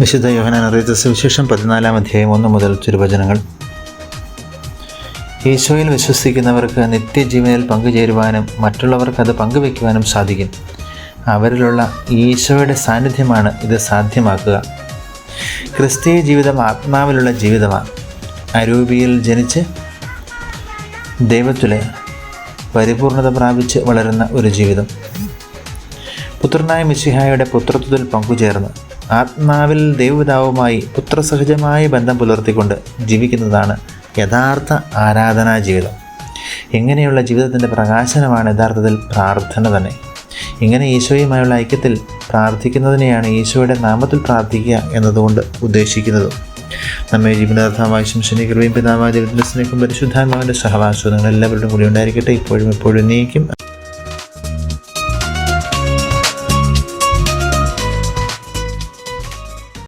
വിശുദ്ധ യോഹനാൻ അറിയിച്ച സുവിശേഷം പതിനാലാം അധ്യായം ഒന്ന് മുതൽ തിരുവചനങ്ങൾ. ഈശോയിൽ വിശ്വസിക്കുന്നവർക്ക് നിത്യജീവനിൽ പങ്കുചേരുവാനും മറ്റുള്ളവർക്ക് അത് പങ്കുവയ്ക്കുവാനും സാധിക്കും. അവരിലുള്ള ഈശോയുടെ സാന്നിധ്യമാണ് ഇത് സാധ്യമാക്കുക. ക്രിസ്തീയ ജീവിതം ആത്മാവിലുള്ള ജീവിതമാണ്. അരൂപിയിൽ ജനിച്ച് ദൈവത്തിലെ പരിപൂർണത പ്രാപിച്ച് വളരുന്ന ഒരു ജീവിതം. പുത്രനായ മിശിഹായുടെ പുത്രത്വത്തിൽ പങ്കുചേർന്ന് ആത്മാവിൽ ദൈവപിതാവുമായി പുത്രസഹജമായ ബന്ധം പുലർത്തിക്കൊണ്ട് ജീവിക്കുന്നതാണ് യഥാർത്ഥ ആരാധനാ ജീവിതം. ഇങ്ങനെയുള്ള ജീവിതത്തിന്റെ പ്രകാശനമാണ് യഥാർത്ഥത്തിൽ പ്രാർത്ഥന തന്നെ. ഇങ്ങനെ ഈശോയുമായുള്ള ഐക്യത്തിൽ പ്രാർത്ഥിക്കുന്നതിനെയാണ് ഈശോയുടെ നാമത്തിൽ പ്രാർത്ഥിക്കുക എന്നതുകൊണ്ട് ഉദ്ദേശിക്കുന്നതും. നമ്മെ ജീവനാർത്ഥമായ ശംശനി കൃപയും പിതാവായ ദൈവത്തിന്റെ സ്നേഹം പരിശുദ്ധാത്മാവിന്റെ സഹവാസവും നിങ്ങൾ എല്ലാവരുടെയും കൂടി ഉണ്ടായിരിക്കട്ടെ. ഇപ്പോഴും എപ്പോഴും നീക്കും.